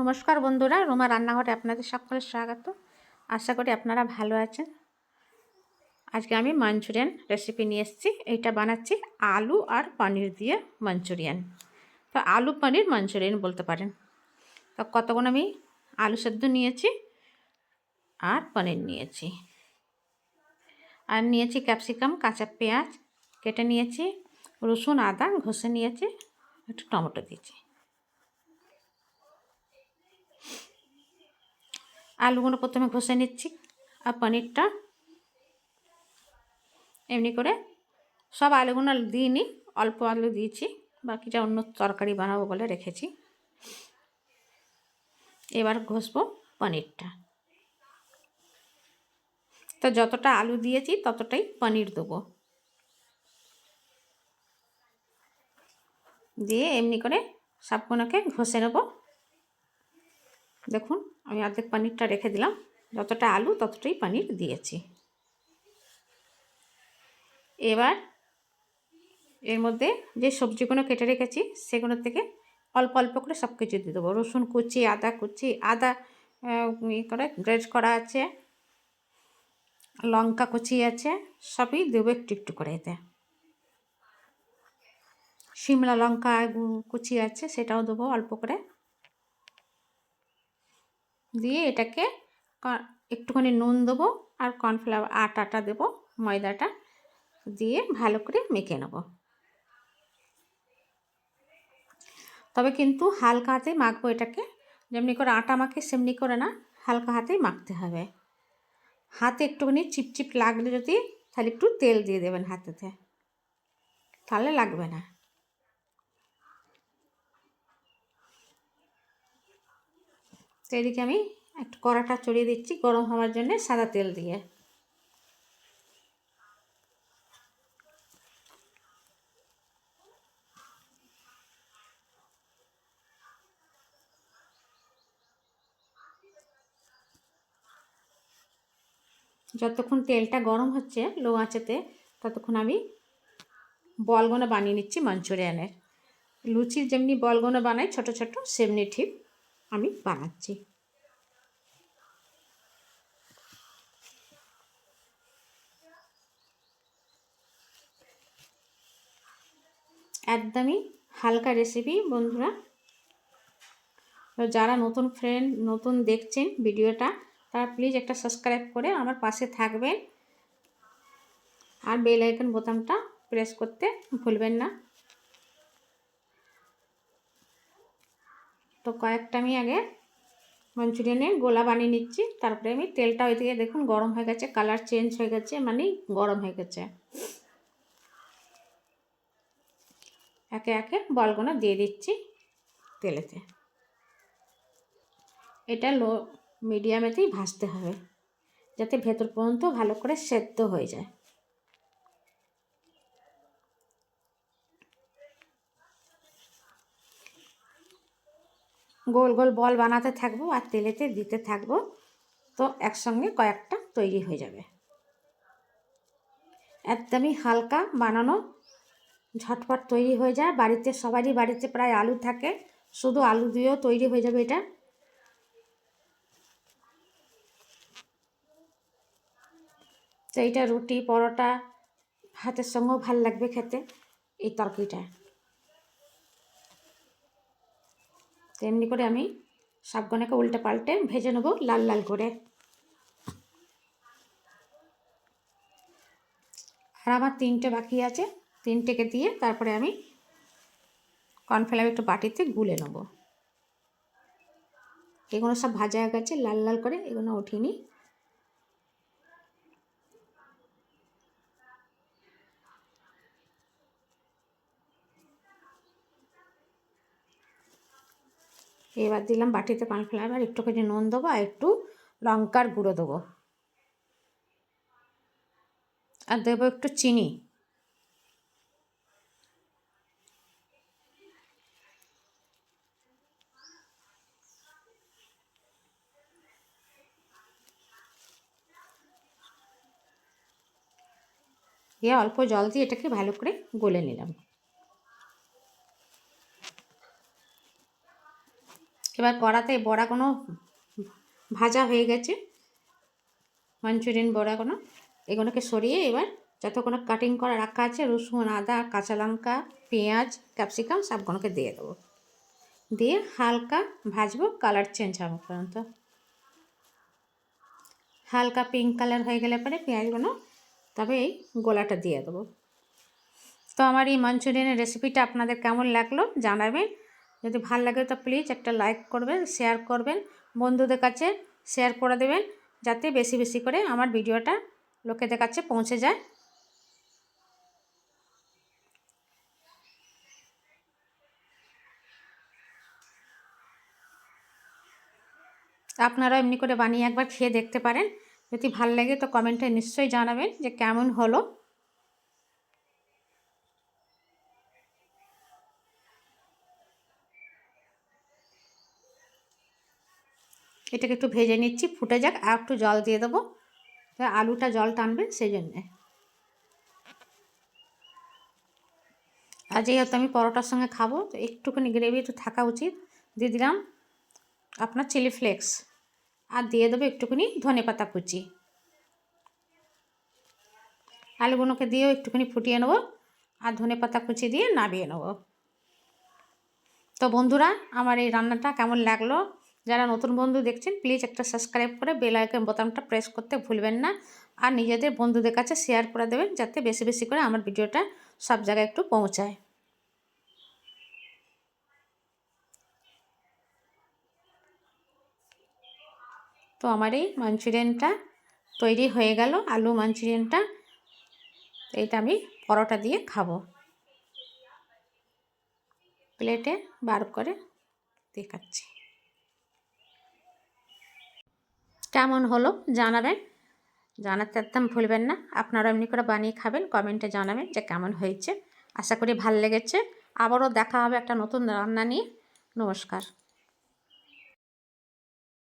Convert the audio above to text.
নমস্কার বন্ধুরা, রোমা রান্নাঘরে আপনাদের সকলের স্বাগত। আশা করি আপনারা ভালো আছেন। আজকে আমি মাঞ্চুরিয়ান রেসিপি নিয়ে এসেছি। এইটা বানাচ্ছি আলু আর পনির দিয়ে মাঞ্চুরিয়ান। তো আলু, পনির, মাঞ্চুরিয়ান বলতে পারেন। তো কতক্ষণ আমি আলু সেদ্ধ নিয়েছি আর পনির নিয়েছি। আর নিয়েছি ক্যাপসিকাম, কাঁচা পেঁয়াজ, কেটে নিয়েছি, রসুন, আদা, ঘষে নিয়েছি, একটু টমেটো দিয়েছি। আলুগুলো প্রথমে ঘষে নিচ্ছি আর পনিরটা এমনি করে সব আলুগুলো দিইনি অল্প আলু দিয়েছি, বাকিটা অন্য তরকারি বানাবো বলে রেখেছি। এবার ঘষবো পনিরটা। তো যতটা আলু দিয়েছি ততটাই পনির দেবো। দিয়ে এমনি করে সবগুলোকে ঘষে নেব। দেখুন আমি অর্ধেক পনিরটা রেখে দিলাম। যতটা আলু, ততটাই পনির দিয়েছি। এবার এর মধ্যে যে সবজিগুলো কেটে রেখেছি, সেগুলোর থেকে অল্প অল্প করে সব কিছু দিয়ে দেবো। রসুন কুচি, আদা কুচি, আদা ই করে গ্রেড করা আছে, লঙ্কা কুচি আছে, সবই দেবো একটু একটু করে এতে। শিমলা লঙ্কা কুচি আছে, সেটাও দেবো অল্প করে। দিয়ে এটাকে একটুখানি নুন দেবো আর কর্নফ্লাওয়ার আটাটা দেবো, ময়দাটা, দিয়ে ভালো করে মেখে নেব। তবে কিন্তু হালকা হাতেই মাখবো এটাকে, যেমনি করে আটা মাখে সেমনি করে না, হালকা হাতেই মাখতে হবে। হাতে একটুখানি চিপচিপ লাগলে যদি তাহলে একটু তেল দিয়ে দেবেন হাতেতে, তাহলে লাগবে না। এদিকে আমি একটু কড়াটা চড়িয়ে দিচ্ছি, গরম হওয়ার জন্য সাদা তেল দিয়ে। যতক্ষণ তেলটা গরম হচ্ছে লো আঁচেতে, ততক্ষণ আমি বলগোনা বানিয়ে নিচ্ছি মাঞ্চুরিয়ানের। লুচির যেমনি বলগোনা বানাই, ছোট ছোট, সেমনি ঠিক আমি বানাচ্ছি। একদমই হালকা রেসিপি বন্ধুরা। যারা নতুন ফ্রেন্ড নতুন দেখছেন ভিডিওটা, তারা প্লিজ একটা সাবস্ক্রাইব করে আমার পাশে থাকবেন। আর বেল আইকন বোতামটা প্রেস করতে ভুলবেন না। তো কয়েকটা আমি আগে মাঞ্চুরিয়ানে গোলা বানিয়ে নিচ্ছি। তারপরে আমি তেলটা ওই দিকে দেখুন গরম হয়ে গেছে কালার চেঞ্জ হয়ে গেছে মানে গরম হয়ে গেছে। একে একে বলগুলো দিয়ে দিচ্ছি তেলেতে। এটা লো মিডিয়ামেতেই ভাজতে হবে, যাতে ভেতর পর্যন্ত ভালো করে সেদ্ধ হয়ে যায়। গোল গোল বল বানাতে থাকব আর তেলেতে দিতে থাকব, তো একসঙ্গে কয়েকটা তৈরি হয়ে যাবে। একদমই হালকা বানানো ঝটপট তৈরি হয়ে যায়। বাড়িতে সবারই বাড়িতে প্রায় আলু থাকে। শুধু আলু দিয়েও তৈরি হয়ে যাবে এটা। তো এইটা রুটি, পরোটা ভাতের সঙ্গেও ভালো লাগবে খেতে, এই তরকারিটা। তেমনি করে আমি সবগুলোকে উল্টে পাল্টে ভেজে নেব লাল লাল করে। আর আমার তিনটে বাকি আছে। তিনটেকে দিয়ে তারপরে আমি কর্নফ্লাওয়ার একটু বাটিতে গুলে নেব। এগুলো সব ভাজা হয়ে গেছে, লাল লাল করে এগুলো উঠিনি। এবার দিলাম বাটিতে কর্নফ্লাওয়ার একটুখানি নুন দেবো আর একটু লঙ্কার গুঁড়ো দেবো। আর দেবো একটু চিনি। দিয়ে অল্প জল দিয়ে এটাকে ভালো করে গলে নিলাম। এবার কড়াতে বড়াগুলো ভাজা হয়ে গেছে, মাঞ্চুরিয়ান বড়াগুলো এগুলোকে সরিয়ে এবার যতগুলো কাটিং করা রাখা আছে, রসুন, আদা, কাঁচা লঙ্কা, পেঁয়াজ ক্যাপসিকাম সবগুলোকে দিয়ে দেবো। দিয়ে হালকা ভাজবো কালার চেঞ্জ হওয়া পর্যন্ত। হালকা পিঙ্ক কালার হয়ে গেলে পরে পেঁয়াজগুলো তবে এই গোলাটা দিয়ে দেবো। তো আমার এই মাঞ্চুরিয়ানের রেসিপিটা আপনাদের কেমন লাগল জানাবেন। যদি ভালো লাগে তো প্লিজ একটা লাইক করবেন শেয়ার করবেন, বন্ধুদের কাছে শেয়ার করে দেবেন, যাতে বেশি বেশি করে আমার ভিডিওটা লোকেদের কাছে পৌঁছে যায়। আপনারা এমনি করে বানিয়ে একবার খেয়ে দেখতে পারেন। যদি ভালো লাগে তো কমেন্টে নিশ্চয়ই জানাবেন যে কেমন হলো। এটাকে একটু ভেজে নিচ্ছি, ফুটে যাক, আর একটু জল দিয়ে দেবো। আলুটা জল টানবে সেই জন্যে। আর যেহেতু আমি পরোটার সঙ্গে খাব, তো একটুখানি গ্রেভি তো থাকা উচিত। দিয়ে দিলাম আপনার চিলি ফ্লেক্স আর দিয়ে দেবো একটুখানি ধনে পাতা কুচি। আলুগুলোকে দিয়েও একটুখানি ফুটিয়ে নেব আর ধনে পাতা কুচি দিয়ে নাবিয়ে নেব। তো বন্ধুরা, আমার এই রান্নাটা কেমন লাগল? যারা নতুন বন্ধু দেখছেন প্লিজ একটা সাবস্ক্রাইব করে বেল আইকন বোতামটা প্রেস করতে ভুলবেন না। আর নিজেদের বন্ধুদের কাছে শেয়ার করে দেবেন, যাতে বেশি বেশি করে আমার ভিডিওটা সব জায়গায় একটু পৌঁছায়। তো আমার এই মাঞ্চুরিয়ানটা তৈরি হয়ে গেল, আলু মাঞ্চুরিয়ানটা। এইটা আমি পরোটা দিয়ে খাব। প্লেটে বার করে দেখাচ্ছি। কেমন হলো জানাবেন? জানাতে একদম ভুলবেন না। আপনারা এমনি করে বানিয়ে খাবেন, কমেন্টে জানাবেন যে কেমন হয়েছে। আশা করি ভালো লেগেছে। আবারও দেখা হবে একটা নতুন রান্না নিয়ে। নমস্কার।